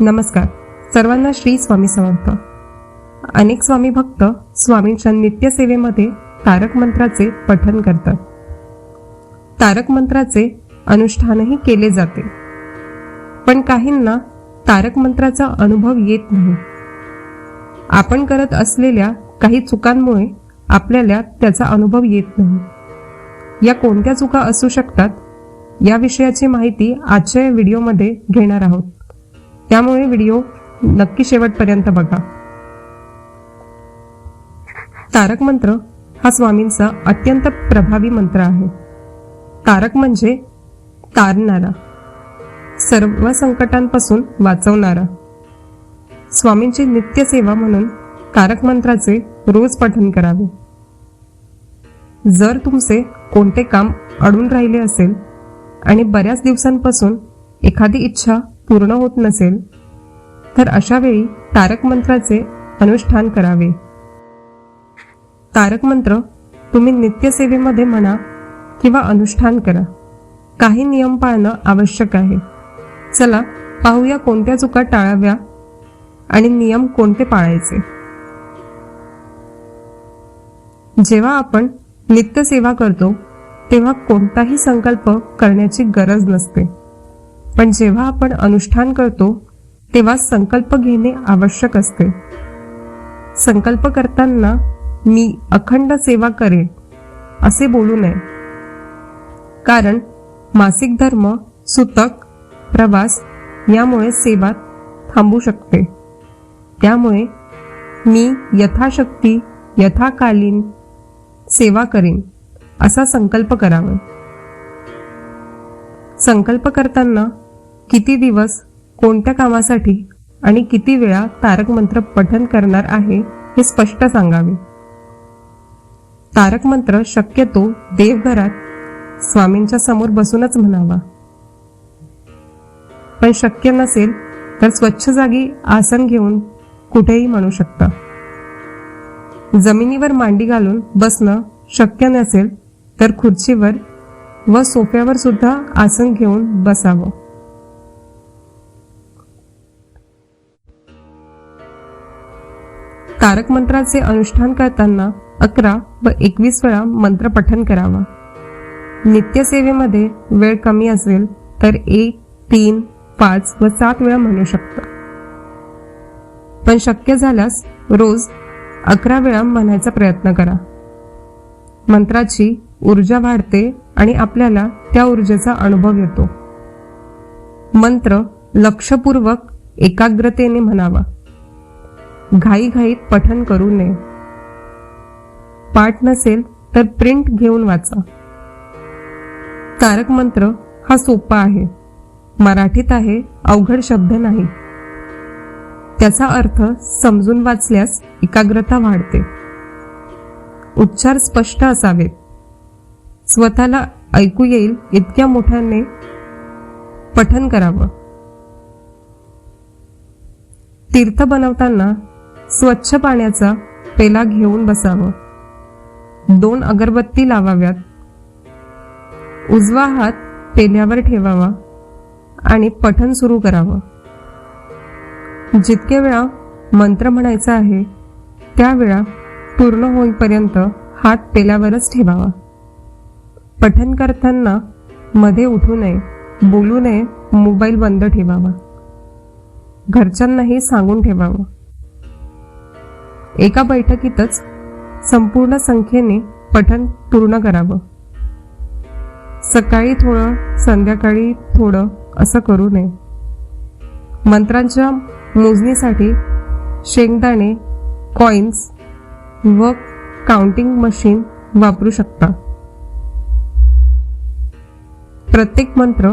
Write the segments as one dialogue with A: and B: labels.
A: नमस्कार. सर्वांना श्री स्वामी समर्थ. अनेक स्वामी भक्त स्वामींच्या नित्यसेवेमध्ये तारक मंत्राचे पठन करतात. तारक मंत्राचे अनुष्ठानही केले जाते. पण काहींना तारक मंत्राचा अनुभव येत नाही. आपण करत असलेल्या काही चुकांमुळे आपल्याला त्याचा अनुभव येत नाही. या कोणत्या चुका असू शकतात? या विषयाची माहिती आजच्या व्हिडिओमध्ये घेणार आहोत. त्यामुळे व्हिडिओ नक्की शेवटपर्यंत बघा. तारक मंत्र हा स्वामींचा अत्यंत प्रभावी मंत्र आहे. तारक म्हणजे तारणारा सर्व संकटांपासून वाचवणारा. स्वामींची नित्यसेवा म्हणून तारक मंत्राचे रोज पठन करावे. जर तुमचे कोणते काम अडून राहिले असेल आणि बऱ्याच दिवसांपासून एखादी इच्छा पूर्ण होत नसेल तर अशा वेळी तारक मंत्राचे अनुष्ठान करावे. तारक मंत्र तुम्ही नित्यसेवेमध्ये म्हणा किंवा अनुष्ठान करा. काही नियम पाळणं आवश्यक आहे. चला पाहूया कोणत्या चुका टाळाव्या आणि नियम कोणते पाळायचे. जेव्हा आपण नित्यसेवा करतो तेव्हा कोणताही संकल्प करण्याची गरज नसते. पण जेव्हा आपण अनुष्ठान करतो तेव्हा संकल्प घेणे आवश्यक असते. संकल्प करताना मी अखंड सेवा करेन असे बोलू नये. कारण मासिक धर्म सुतक प्रवास यामुळे सेवा थांबू शकते. त्यामुळे मी यथाशक्ती यथाकालीन सेवा करेन असा संकल्प करावा. संकल्प करताना किती दिवस कोणत्या कामासाठी आणि किती वेळा तारक मंत्र पठन करणार आहे हे स्पष्ट सांगावे. तारक मंत्र शक्यतो देवघरात स्वामींच्या समोर बसूनच म्हणावा. पण शक्य नसेल तर स्वच्छ जागी आसन घेऊन कुठेही म्हणू शकता. जमिनीवर मांडी घालून बसणं शक्य नसेल तर खुर्चीवर व सोफ्यावर सुद्धा आसन घेऊन बसावं. तारक मंत्राचे अनुष्ठान करताना अकरा व एकवीस वेळा मंत्र पठन करावा. नित्यसेवेमध्ये वेळ कमी असेल तर एक तीन पाच व सात वेळा म्हणू शकतो. पण शक्य झाल्यास रोज अकरा वेळा म्हणायचा प्रयत्न करा. मंत्राची ऊर्जा वाढते आणि आपल्याला त्या ऊर्जेचा अनुभव येतो. मंत्र लक्षपूर्वक एकाग्रतेने म्हणावा. घाईघाईत पठन करू नये. पाठ नसेल तर प्रिंट घेऊन वाचा. तारक मंत्र हा सोपा आहे. मराठीत आहे अवघड शब्द नाही. त्याचा अर्थ समजून वाचल्यास एकाग्रता वाढते. उच्चार स्पष्ट असावेत. स्वतःला ऐकू येईल इतक्या मोठ्याने पठन करावं. तीर्थ बनवताना स्वच्छ पाण्याचा पेला घेऊन बसावं. दोन अगरबत्ती लावाव्यात. उजवा हात पेल्यावर ठेवावा आणि पठन सुरू करावं. जितके वेळा मंत्र म्हणायचा आहे त्या वेळा पूर्ण होईपर्यंत हात पेल्यावरच ठेवावा. पठन करताना मध्ये उठू नये बोलू नये मोबाईल बंद ठेवावा. घरच्यांनाही सांगून ठेवावं. एका बैठकीतच संपूर्ण संख्येने पठन पूर्ण करावं. सकाळी थोडं संध्याकाळी थोडं असं करू नये. मंत्रांच्या मोजणीसाठी शेंगदाणे कॉइन्स व काउंटिंग मशीन वापरू शकता. प्रत्येक मंत्र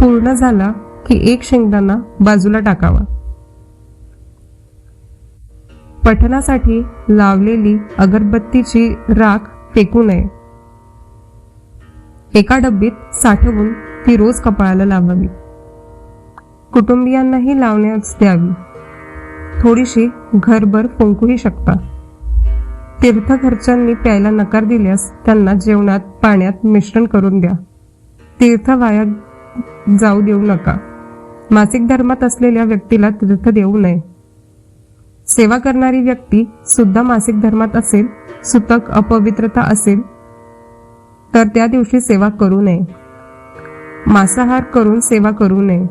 A: पूर्ण झाला की एक शेंगदाणा बाजूला टाकावा. पठनासाठी लावलेली अगरबत्तीची राख फेकू नये. एका डब्बीत साठवून ती रोज कपाळाला लावावी. कुटुंबियांनाही लावण्यास द्यावी. थोडीशी घरभर फुंकूही शकता. तीर्थघरच्यांनी प्यायला नकार दिल्यास त्यांना जेवणात पाण्यात मिश्रण करून द्या. तीर्थ वाया जाऊ देऊ नका. मासिक धर्मात असलेल्या व्यक्तीला तीर्थ देऊ नये. सेवा करणारी व्यक्ती सुद्धा मासिक धर्मात असेल सुतक अपवित्रता असेल तर त्या दिवशी सेवा करू नये. मांसाहार करून सेवा करू नये.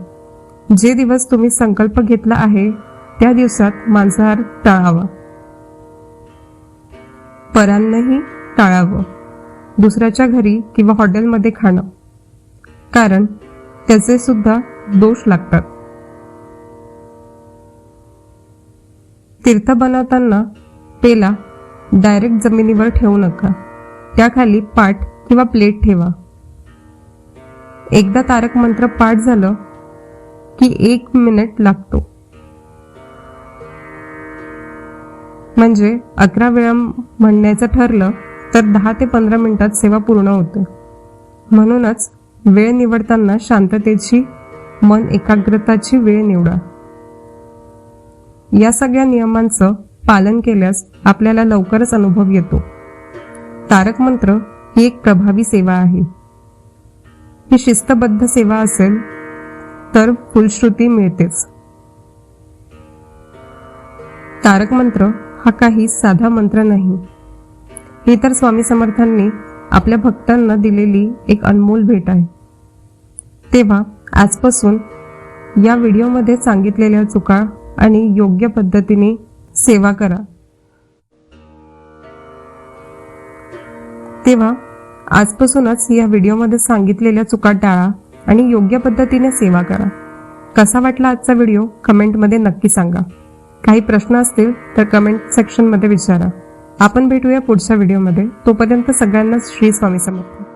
A: जे दिवस तुम्ही संकल्प घेतला आहे त्या दिवसात मांसाहार टाळावा. परांनाही टाळावं. दुसऱ्याच्या घरी किंवा हॉटेलमध्ये खाणं. कारण त्याचे सुद्धा दोष लागतात. तीर्थ बनवताना पेला डायरेक्ट जमिनीवर ठेवू नका. त्याखाली पाट किंवा प्लेट ठेवा. एकदा तारक मंत्र पाठ झालं की एक मिनिट लागतो. म्हणजे अकरा वेळा म्हणण्याचं ठरलं तर दहा ते पंधरा मिनिटात सेवा पूर्ण होते. म्हणूनच वेळ निवडताना शांततेची मन एकाग्रताची वेळ निवडा. या सगळ्या नियमांचं पालन केल्यास आपल्याला लवकरच अनुभव येतो. तारक मंत्र ही एक प्रभावी सेवा आहे. ही शिस्तबद्ध सेवा असेल तर फुलश्रुती मिळतेच. तारक मंत्र हा काही साधा मंत्र नाही. ही तर स्वामी समर्थांनी आपल्या भक्तांना दिलेली एक अनमोल भेट आहे. तेव्हा आजपासून या व्हिडिओमध्ये सांगितलेल्या चुका आणि योग्य पद्धतीने सेवा करा. तेव्हा आजपासूनच या व्हिडिओमध्ये सांगितलेल्या चुका टाळा आणि योग्य पद्धतीने सेवा करा. कसा वाटला आजचा व्हिडिओ कमेंटमध्ये नक्की सांगा. काही प्रश्न असतील तर कमेंट सेक्शनमध्ये विचारा. आपण भेटूया पुढच्या व्हिडिओमध्ये. तोपर्यंत सगळ्यांना श्री स्वामी समर्थ.